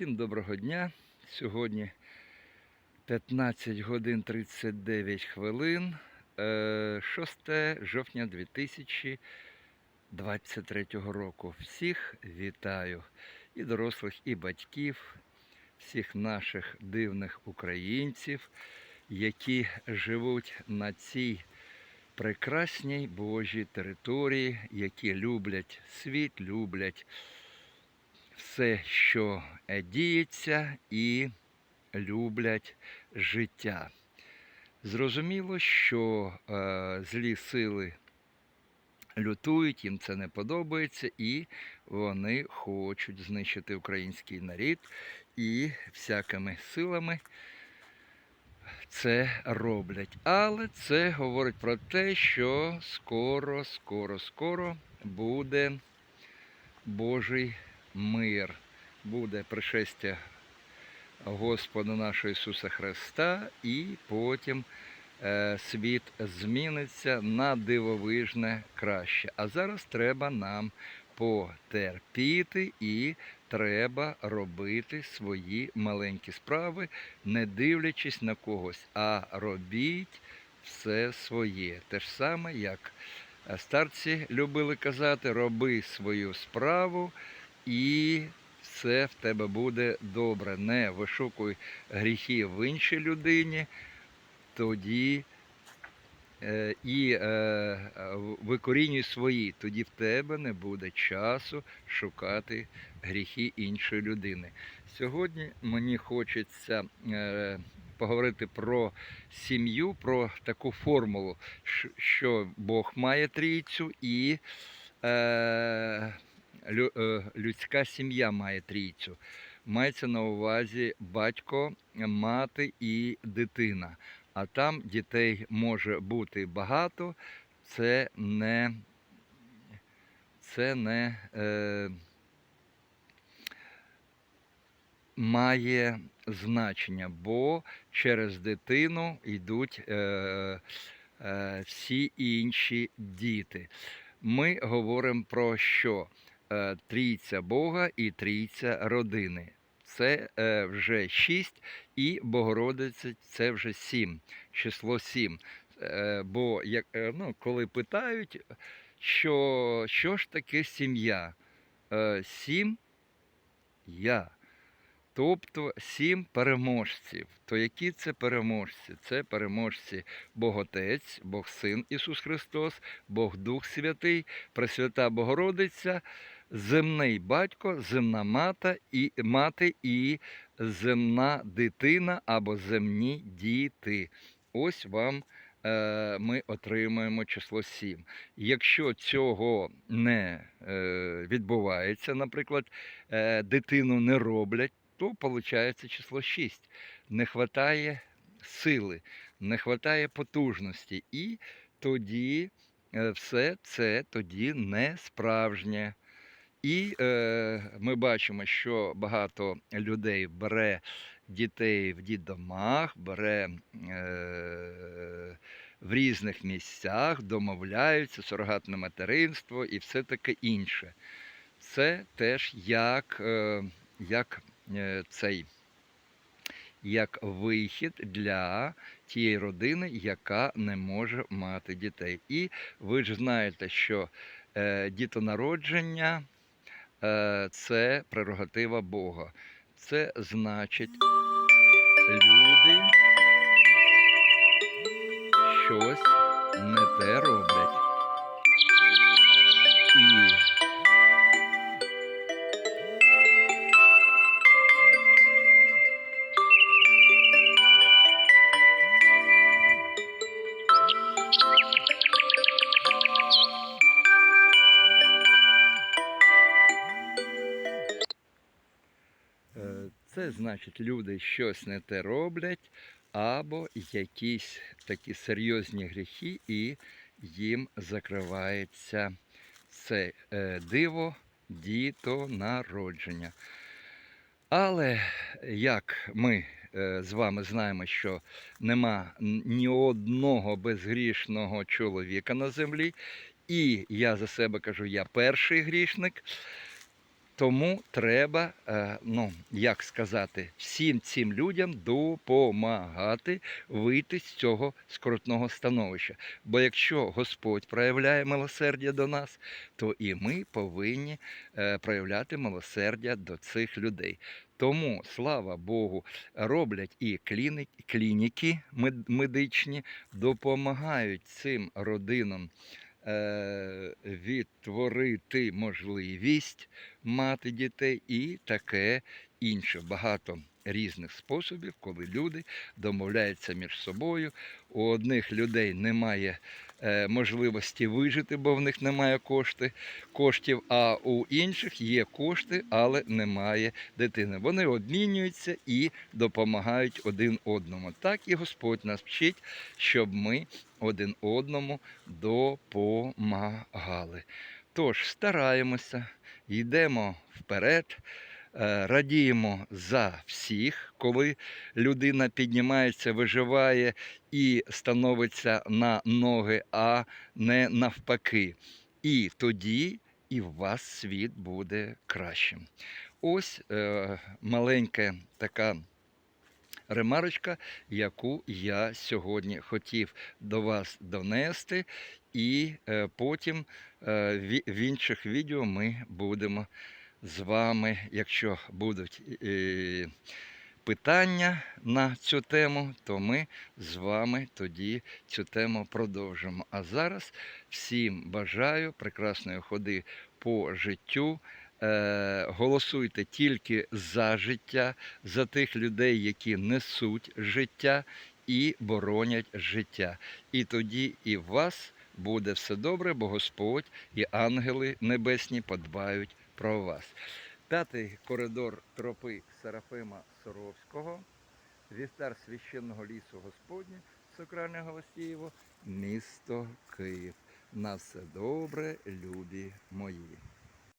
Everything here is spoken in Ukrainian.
Всім доброго дня. Сьогодні 15 годин 39 хвилин, е, 6 жовтня 2023 року. Всіх вітаю і дорослих, і батьків, всіх наших дивних українців, які живуть на цій прекрасній Божій території, які люблять світ, люблять все, що е, діється, і люблять життя. Зрозуміло, що е, злі сили лютують, їм це не подобається, і вони хочуть знищити український народ і всякими силами це роблять. Але це говорить про те, що скоро, скоро, скоро буде Божий мир, буде пришестя Господа нашого Ісуса Христа, і потім е, світ зміниться на дивовижне краще. А зараз треба нам потерпіти і треба робити свої маленькі справи, не дивлячись на когось, а робіть все своє. Те ж саме, як старці любили казати, роби свою справу і все в тебе буде добре. Не вишукуй гріхи в іншій людині, тоді е, і е, е, викорінюй свої, тоді в тебе не буде часу шукати гріхи іншої людини. Сьогодні мені хочеться е, поговорити про сім'ю, про таку формулу, що Бог має трійцю і е, людська сім'я має трійцю. Мається на увазі батько, мати і дитина. А там дітей може бути багато, це не, це не е, має значення, бо через дитину йдуть е, е, всі інші діти. Ми говоримо про що? Е, трійця Бога і трійця родини. Це е, вже шість, і Богородиця це вже сім, число сім. Е, бо як, ну, коли питають, що, що ж таке сім'я? Сім я. Тобто сім переможців. То які це переможці? Це переможці Бог Отець, Бог Син Ісус Христос, Бог Дух Святий, Пресвята Богородиця, земний батько, земна мата і, мати і земна дитина або земні діти. Ось вам е, ми отримуємо число 7. Якщо цього не е, відбувається, наприклад, е, дитину не роблять, то виходить число 6. Не вистачає сили, не вистачає потужності. І тоді е, все це тоді не справжнє. І е, ми бачимо, що багато людей бере дітей в дітдомах, бере е, в різних місцях, домовляються, сурогатне материнство і все таке інше. Це теж як, е, як е, цей. Як вихід для тієї родини, яка не може мати дітей. І ви ж знаєте, що е, дітонародження це прерогатива Бога. Це значить, люди Це значить, люди щось не те роблять, або якісь такі серйозні гріхи, і їм закривається це е, диво діто народження. Але як ми е, з вами знаємо, що нема ні одного безгрішного чоловіка на землі, і я за себе кажу, я перший грішник, Тому треба, е, ну як сказати, всім цим людям допомагати вийти з цього скрутного становища. Бо якщо Господь проявляє милосердя до нас, то і ми повинні е, проявляти милосердя до цих людей. Тому, слава Богу, роблять і клініки мед- медичні, допомагають цим родинам відтворити можливість мати дітей і таке інше. Багато різних способів, коли люди домовляються між собою. У одних людей немає е, можливості вижити, бо в них немає кошти, коштів, а у інших є кошти, але немає дитини. Вони обмінюються і допомагають один одному. Так і Господь нас вчить, щоб ми один одному допомагали. Тож стараємося, йдемо вперед, радіємо за всіх, коли людина піднімається, виживає і становиться на ноги, а не навпаки. І тоді і в вас світ буде кращим. Ось е, маленька така ремарочка, яку я сьогодні хотів до вас донести, і е, потім е, в інших відео ми будемо з вами, якщо будуть е, питання на цю тему, то ми з вами тоді цю тему продовжимо. А зараз всім бажаю прекрасної ходи по життю. Е, голосуйте тільки за життя, за тих людей, які несуть життя і боронять життя. І тоді і в вас буде все добре, бо Господь і ангели небесні подбають про вас. П'ятий коридор тропи Серафима Соровського, вівтар священного лісу Господня, Сокране Голосієво, місто Київ. На все добре, любі мої.